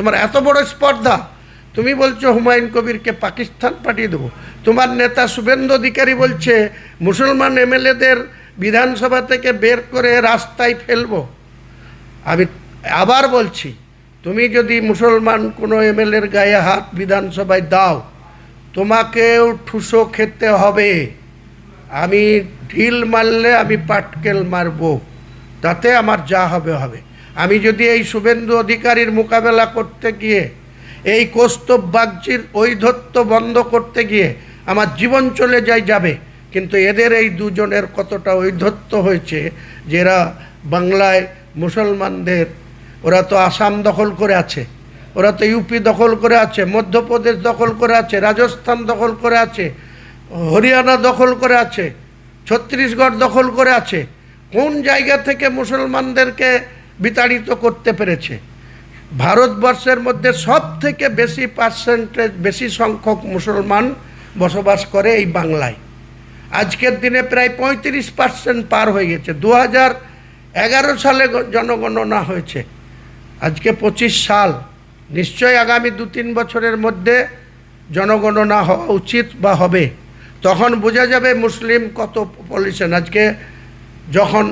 তোমার এত বড় স্পর্ধা, তুমি বলছো হুমায়ুন কবিরকে পাকিস্তান পাঠিয়ে দেবো। তোমার নেতা শুভেন্দু অধিকারী বলছে, মুসলমান এমএলএদের বিধানসভা থেকে বের করে রাস্তায় ফেলব। আমি আবার বলছি, তুমি যদি মুসলমান কোনো এমএলএর গায়ে হাত বিধানসভায় দাও, তোমাকেও ঠুসো খেতে হবে। আমি ঢিল মারলে আমি পাটকেল মারবো, তাতে আমার যা হবে হবে। আমি যদি এই শুভেন্দু অধিকারীর মোকাবেলা করতে গিয়ে, এই কৌস্তব বাগচির ঐধত্ব বন্ধ করতে গিয়ে আমার জীবন চলে যায় যাবে, কিন্তু এদের এই দুজনের কতটা ঐধত্য হয়েছে যে এরা বাংলায় মুসলমানদের, ওরা তো আসাম দখল করে আছে, ওরা তো ইউপি দখল করে আছে, মধ্যপ্রদেশ দখল করে আছে, রাজস্থান দখল করে আছে, হরিয়ানা দখল করে আছে, ছত্তিশগড় দখল করে আছে, কোন জায়গা থেকে মুসলমানদেরকে বিতাড়িত করতে পেরেছে। ভারতবর্ষের মধ্যে সব থেকে বেশি পার্সেন্টেজ বেশি সংখ্যক মুসলমান বসবাস করে এই বাংলায়। আজকের দিনে প্রায় পঁয়ত্রিশ পার্সেন্ট পার হয়ে গেছে। দু এগারো সালে জনগণনা হয়েছে। আজকে পঁচিশ সাল। নিশ্চয়ই আগামী দু তিন বছরের মধ্যে জনগণনা হওয়া উচিত বা হবে। তখন বোঝা যাবে মুসলিম কত পলিউশন আজকে যখন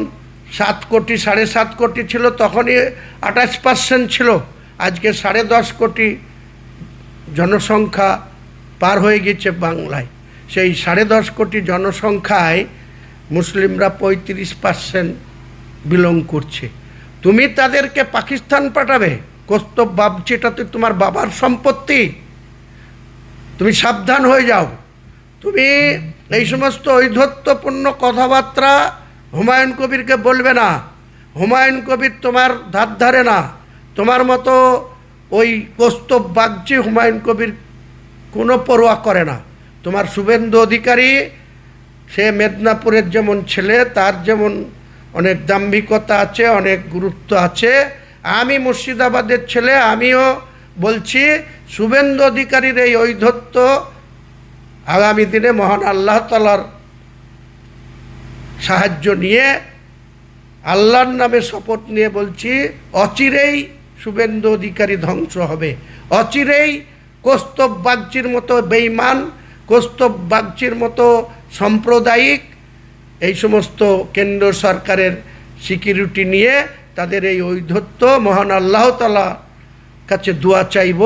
সাত কোটি, সাড়ে সাত কোটি ছিল, তখনই আঠাশ পার্সেন্ট ছিল। আজকে সাড়ে দশ কোটি জনসংখ্যা পার হয়ে গেছে বাংলায়। সেই সাড়ে দশ কোটি জনসংখ্যায় মুসলিমরা পঁয়ত্রিশ পার্সেন্ট বিলং করছে। তুমি তাদেরকে পাকিস্তান পাঠাবে। কস্তব বাবচিটা তো তোমার বাবার সম্পত্তি। তুমি সাবধান হয়ে যাও। তুমি এই সমস্ত ঐধত্যপূর্ণ কথাবার্তা হুমায়ুন কবিরকে বলবে না। হুমায়ুন কবির তোমার ধার ধারে না। তোমার মতো ওই কস্তব বাগচি হুমায়ুন কবির কোনো পরোয়া করে না। তোমার শুভেন্দু অধিকারী, সে মেদিনীপুরের যেমন ছেলে, তার যেমন অনেক দাম্ভিকতা আছে, অনেক গুরুত্ব আছে। আমি মুর্শিদাবাদের ছেলে, আমিও বলছি, শুভেন্দু অধিকারীর এই ঐধত্য আগামী দিনে মহান আল্লাহ তালার সাহায্য নিয়ে আল্লাহর নামে শপথ নিয়ে বলছি, অচিরেই শুভেন্দু অধিকারী ধ্বংস হবে। অচিরেই কৌস্তব বাগচির মতো বেইমান কৌস্তব বাগচির মতো সাম্প্রদায়িক এই সমস্ত কেন্দ্র সরকারের সিকিউরিটি নিয়ে তাদের এই ঐধত্য মহান আল্লাহ তালা কাছে দোয়া চাইব,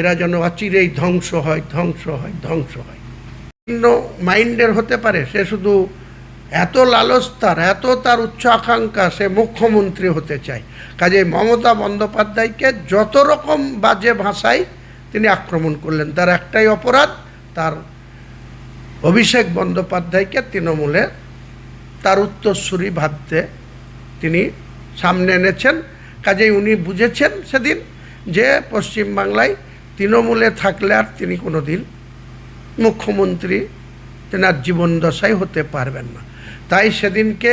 এরা যেন অচিরেই ধ্বংস হয় ধ্বংস হয় ধ্বংস হয়। মাইন্ডের হতে পারে, সে শুধু এত লালস তার, এত তার উচ্চ আকাঙ্ক্ষা সে মুখ্যমন্ত্রী হতে চায়। কাজে মমতা বন্দ্যোপাধ্যায়কে যত রকম বাজে ভাষায় তিনি আক্রমণ করলেন, তার একটাই অপরাধ, তার অভিষেক বন্দ্যোপাধ্যায়কে তৃণমূলে তার উত্তরসূরি ভাবতে তিনি সামনে এনেছেন। কাজেই উনি বুঝেছেন সেদিন যে পশ্চিমবাংলায় তৃণমূলে থাকলে আর তিনি কোনো দিন মুখ্যমন্ত্রী তেনার জীবন দশাই হতে পারবেন না। তাই সেদিনকে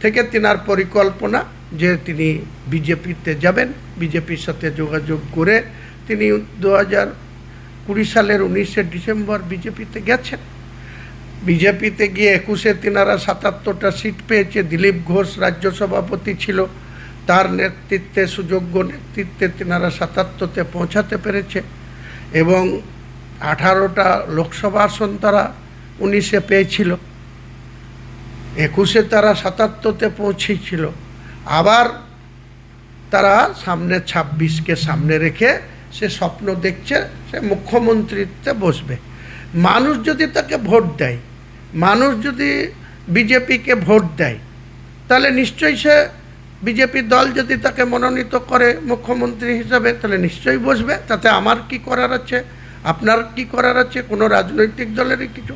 থেকে তেনার পরিকল্পনা যে তিনি বিজেপিতে যাবেন, বিজেপির সাথে যোগাযোগ করে তিনি দু হাজার কুড়ি সালের উনিশে ডিসেম্বর বিজেপিতে গেছেন। বিজেপিতে গিয়ে একুশে তিনারা সাতাত্তরটা সিট পেয়েছে। দিলীপ ঘোষ রাজ্য সভাপতি ছিল। তার নেতৃত্বে, সুযোগ্য নেতৃত্বে তিনারা সাতাত্তরতে পৌঁছাতে পেরেছে এবং আঠারোটা লোকসভা আসন তারা উনিশে পেয়েছিল। একুশে তারা সাতাত্তরতে পৌঁছেছিল। আবার তারা সামনে ছাব্বিশকে সামনে রেখে সে স্বপ্ন দেখছে, সে মুখ্যমন্ত্রীতে বসবে। মানুষ যদি তাকে ভোট দেয়, মানুষ যদি বিজেপিকে ভোট দেয়, তাহলে নিশ্চয়ই সে বিজেপি দল যদি তাকে মনোনীত করে মুখ্যমন্ত্রী হিসাবে, তাহলে নিশ্চয়ই বসবে। তাতে আমার কি করার আছে? আপনার কি করার আছে? কোনো রাজনৈতিক দলেরই কিছু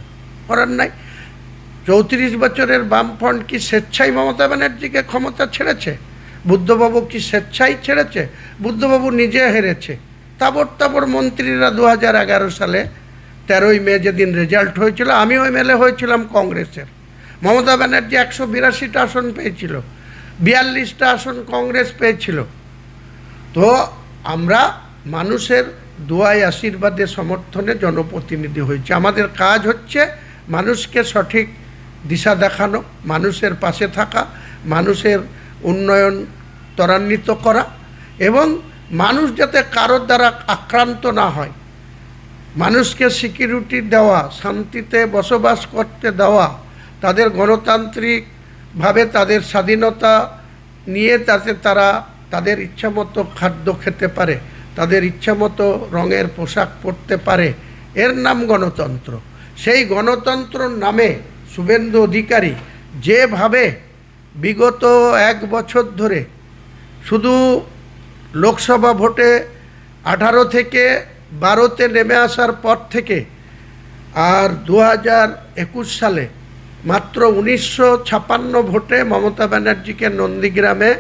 করার নাই। চৌত্রিশ বছরের বামফ্রন্ট কি স্বেচ্ছায় মমতা ব্যানার্জিকে ক্ষমতা ছেড়েছে? বুদ্ধবাবু কি স্বেচ্ছায় ছেড়েছে? বুদ্ধবাবু নিজে হেরেছে। তাবর তাবর মন্ত্রীরা দু হাজার এগারো সালে তেরোই মে যেদিন রেজাল্ট হয়েছিল আমিও এমএলএ হয়েছিলাম কংগ্রেসের। মমতা ব্যানার্জি একশো বিরাশিটা আসন পেয়েছিল, বিয়াল্লিশটা আসন কংগ্রেস পেয়েছিল। তো আমরা মানুষের দোয়ায় আশীর্বাদে সমর্থনে জনপ্রতিনিধি হয়েছে। আমাদের কাজ হচ্ছে মানুষকে সঠিক দিশা দেখানো, মানুষের পাশে থাকা, মানুষের উন্নয়ন ত্বরান্বিত করা এবং মানুষ যাতে কারোর দ্বারা আক্রান্ত না হয়। মানুষকে সিকিউরিটি দেওয়া, শান্তিতে বসবাস করতে দেওয়া, তাদের গণতান্ত্রিকভাবে তাদের স্বাধীনতা নিয়ে তাতে তারা তাদের ইচ্ছামতো খাদ্য খেতে পারে, তাদের ইচ্ছামতো রঙের পোশাক পরতে পারে, এর নাম গণতন্ত্র। সেই গণতন্ত্রর নামে শুভেন্দু অধিকারী যেভাবে বিগত এক বছর ধরে শুধু লোকসভা ভোটে আঠারো থেকে বারোতে নেমে আসার পর থেকে আর দু একুশ সালে মাত্র উনিশশো ছাপান্ন ভোটে মমতা ব্যানার্জিকে নন্দীগ্রামে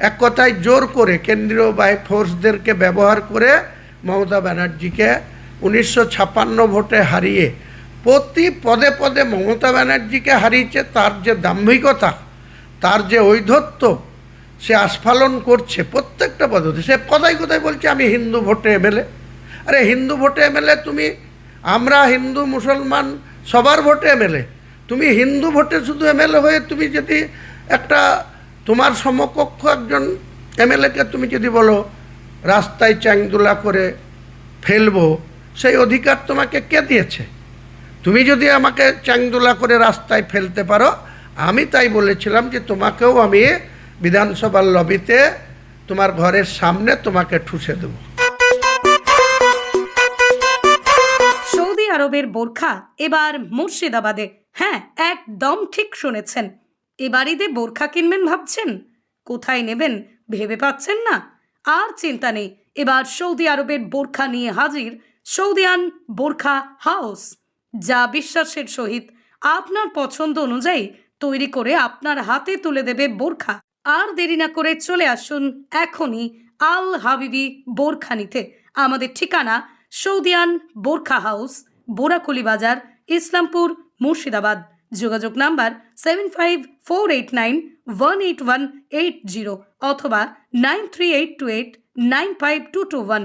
এক কথায় জোর করে কেন্দ্রীয় বাই ফোর্সদেরকে ব্যবহার করে মমতা ব্যানার্জিকে উনিশশো ভোটে হারিয়ে প্রতি পদে পদে মমতা ব্যানার্জিকে হারিয়েছে তার যে দাম্ভিকতা, তার যে ঔদ্ধত্য, সে আস্ফালন করছে প্রত্যেকটা পদ্ধতি সে কোথায় কোথায় বলছে, আমি হিন্দু ভোটে এমএলএ আরে হিন্দু ভোটে এমএলএ তুমি, আমরা হিন্দু মুসলমান সবার ভোটে এমএলএ তুমি হিন্দু ভোটে শুধু এমএলএ হয়ে তুমি যদি একটা, তোমার সমকক্ষ একজন এমএলএকে তুমি যদি বলো, রাস্তায় চ্যাংদুলা করে ফেলব, সেই অধিকার তোমাকে কে দিয়েছে? তুমি যদি আমাকে চ্যাংদোলা করে রাস্তায় ফেলতে পারো, আমি তাই বলেছিলাম যে তোমাকেও আমি বিধানসভার লবিতে তোমার ঘরের সামনে তোমাকে ঠুসে দেবো। সৌদি আরবের বোরখা এবার মুর্শিদাবাদে। হ্যাঁ একদম ঠিক শুনেছেন। এবার ঈদে বোরখা কিনবেন ভাবছেন? কোথায় নেবেন ভেবে পাচ্ছেন না? আর চিন্তা নেই, এবার সৌদি আরবের বোরখা নিয়ে হাজির সৌদিয়ান বোরখা হাউস। যা বিশ্বাসের সহিত আপনার পছন্দ অনুযায়ী তৈরি করে আপনার হাতে তুলে দেবে বোরখা। আর দেরি না করে চলে আসুন এখনই আল হাবিবি বোরখা নিতে আমাদের ঠিকানা সৌদিয়ান বোরখা হাউস, বোরাকুলি বাজার, ইসলামপুর, মুর্শিদাবাদ। যোগাযোগ number seven five four eight nine one eight one eight zero অথবা nine three eight two eight nine five two two one